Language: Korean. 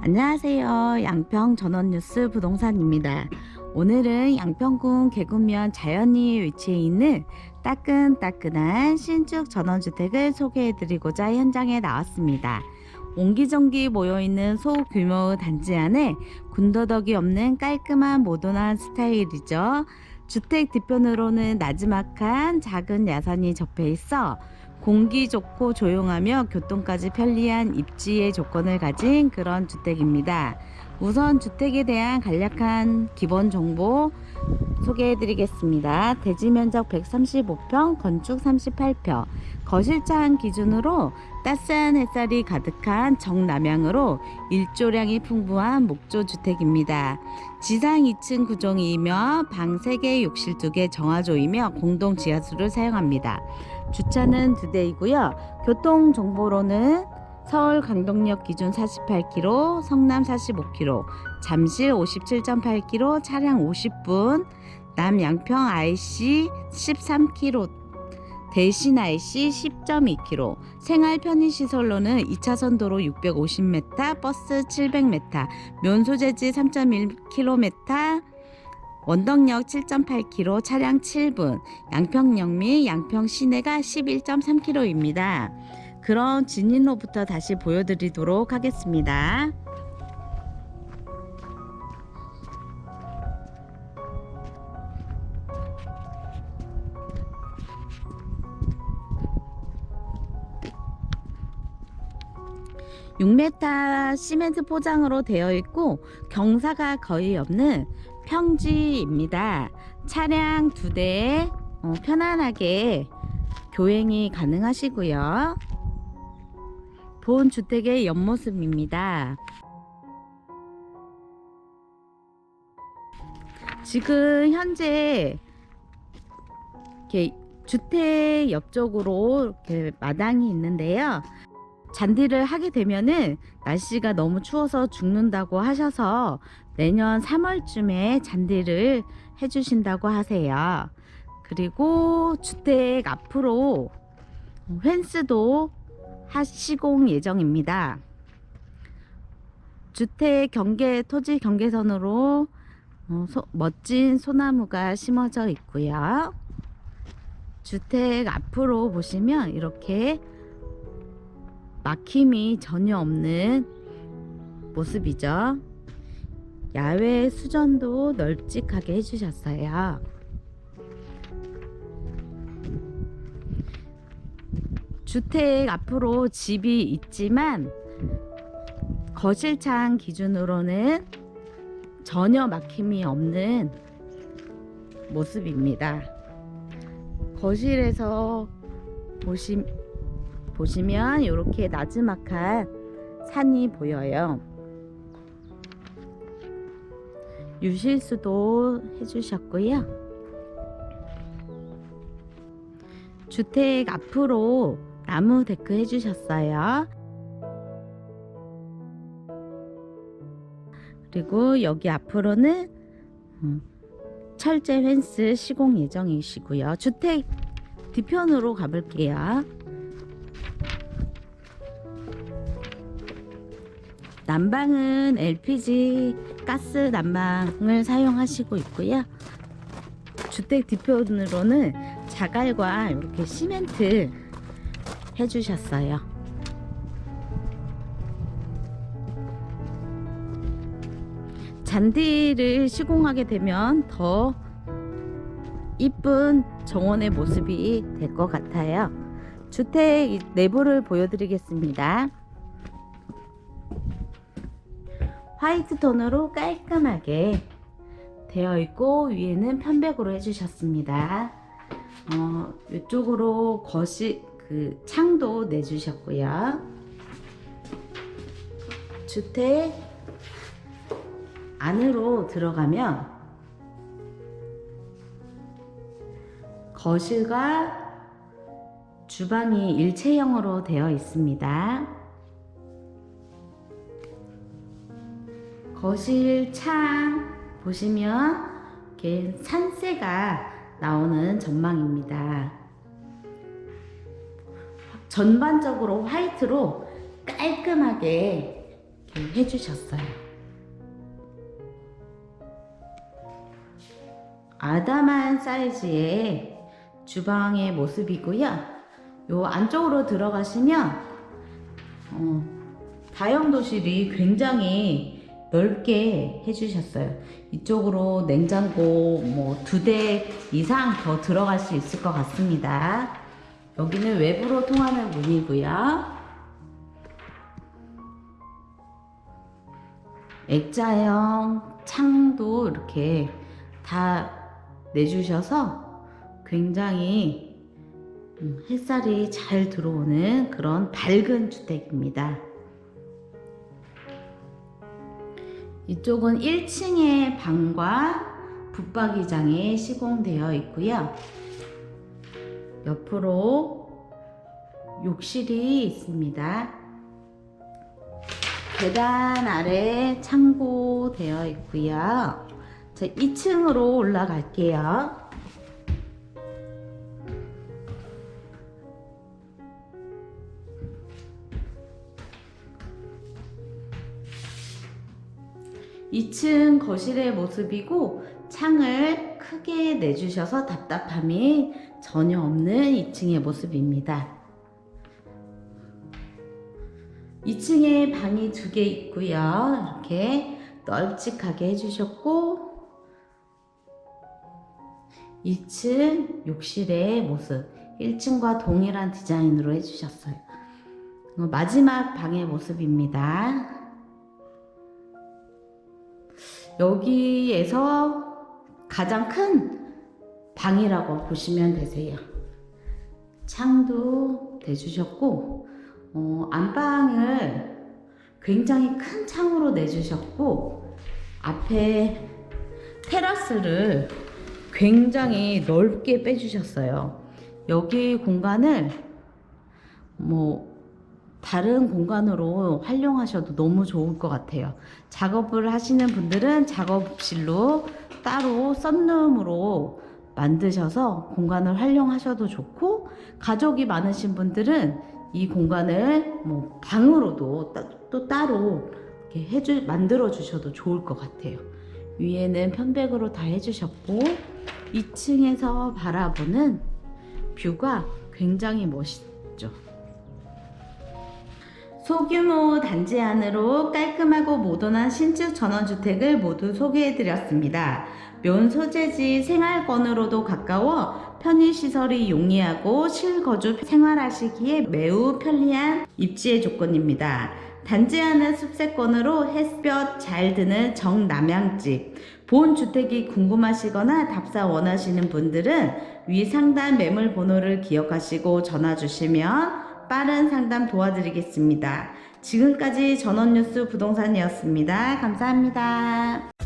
안녕하세요. 양평 전원뉴스 부동산입니다. 오늘은 양평군 계곡면 자연이 위치해 있는 따끈따끈한 신축 전원주택을 소개해드리고자 현장에 나왔습니다. 옹기종기 모여있는 소규모 단지 안에 군더더기 없는 깔끔한 모던한 스타일이죠. 주택 뒤편으로는 나지막한 작은 야산이 접해 있어 공기 좋고 조용하며 교통까지 편리한 입지의 조건을 가진 그런 주택입니다. 우선 주택에 대한 간략한 기본 정보 소개해 드리겠습니다. 대지 면적 135평, 건축 38평, 거실장 기준으로 따스한 햇살이 가득한 정남향으로 일조량이 풍부한 목조 주택입니다. 지상 2층 구종이며 방 3개, 욕실 2개 정화조이며 공동 지하수를 사용합니다. 주차는 두 대이고요. 교통 정보로는 서울 강동역 기준 48km, 성남 45km, 잠실 57.8km, 차량 50분, 남양평 IC 13km, 대신 IC 10.2km, 생활 편의시설로는 2차선 도로 650m, 버스 700m, 면소재지 3.1km, 원덕역 7.8km, 차량 7분, 양평역 및 양평 시내가 11.3km입니다. 그럼 진입로부터 다시 보여드리도록 하겠습니다. 육 m 시멘트 포장으로 되어 있고 경사가 거의 없는 평지입니다. 차량 두 대에 어, 편안하게 교행이 가능하시고요. 본 주택의 옆모습입니다. 지금 현재 이렇게 주택 옆쪽으로 이렇게 마당이 있는데요. 잔디를 하게 되면은 날씨가 너무 추워서 죽는다고 하셔서 내년 3월쯤에 잔디를 해주신다고 하세요. 그리고 주택 앞으로 펜스도 하시공 예정입니다. 주택 경계 토지 경계선으로 어, 소- 멋진 소나무가 심어져 있고요. 주택 앞으로 보시면 이렇게 막힘이 전혀 없는 모습이죠. 야외 수전도 널찍하게 해주셨어요. 주택 앞으로 집이 있지만 거실창 기준으로는 전혀 막힘이 없는 모습입니다. 거실에서 보시, 보시면 이렇게 나지막한 산이 보여요. 유실수도 해주셨고요. 주택 앞으로 나무 데크 해주셨어요. 그리고 여기 앞으로는 음, 철제 펜스 시공 예정이시고요. 주택 뒤편으로 가볼게요. 난방은 LPG 가스 난방을 사용하시고 있고요. 주택 뒤편으로는 자갈과 이렇게 시멘트 해주셨어요. 잔디를 시공하게 되면 더 이쁜 정원의 모습이 될 것 같아요. 주택 내부를 보여드리겠습니다. 화이트 톤으로 깔끔하게 되어 있고 위에는 편백으로 해주셨습니다. 어, 이쪽으로 거실 그 창도 내주셨고요. 주택 안으로 들어가면 거실과 주방이 일체형으로 되어 있습니다. 거실 창 보시면 이렇게 산세가 나오는 전망입니다. 전반적으로 화이트로 깔끔하게 해주셨어요. 아담한 사이즈의 주방의 모습이고요. 요 안쪽으로 들어가시면 어, 다용도실이 굉장히 넓게 해주셨어요. 이쪽으로 냉장고 뭐 두 대 이상 더 들어갈 수 있을 것 같습니다. 여기는 외부로 통하는 문이고요. 액자형 창도 이렇게 다 내주셔서 굉장히 음, 햇살이 잘 들어오는 그런 밝은 주택입니다. 이쪽은 1층의 방과 붙박이장이 시공되어 있고요. 옆으로 욕실이 있습니다. 계단 아래 창고 되어 있고요. 자, 2층으로 올라갈게요. 이층 거실의 모습이고 창을 크게 내주셔서 답답함이 전혀 없는 2층의 모습입니다. 2층에 방이 두 개 있고요. 이렇게 널찍하게 해주셨고 2층 욕실의 모습 1층과 동일한 디자인으로 해주셨어요. 어, 마지막 방의 모습입니다. 여기에서 가장 큰 방이라고 보시면 되세요. 창도 대주셨고 어, 안방을 굉장히 큰 창으로 내주셨고 앞에 테라스를 굉장히 넓게 빼주셨어요. 여기 공간을 뭐 다른 공간으로 활용하셔도 너무 좋을 것 같아요. 작업을 하시는 분들은 작업실로 따로 썬룸으로 만드셔서 공간을 활용하셔도 좋고 가족이 많으신 분들은 이 공간을 뭐 방으로도 따- 또 따로 이렇게 해주 만들어 주셔도 좋을 것 같아요. 위에는 편백으로 다 해주셨고 2층에서 바라보는 뷰가 굉장히 멋있죠. 소규모 단지 안으로 깔끔하고 모던한 신축 전원주택을 모두 소개해드렸습니다. 면 소재지 생활권으로도 가까워 편의시설이 용이하고 실거주 생활하시기에 매우 편리한 입지의 조건입니다. 단지 안은 숲세권으로 햇볕 잘 드는 정남향집. 본 주택이 궁금하시거나 답사 원하시는 분들은 위 상단 매물 번호를 기억하시고 전화 주시면 빠른 상담 도와드리겠습니다. 지금까지 전원뉴스 부동산이었습니다. 감사합니다.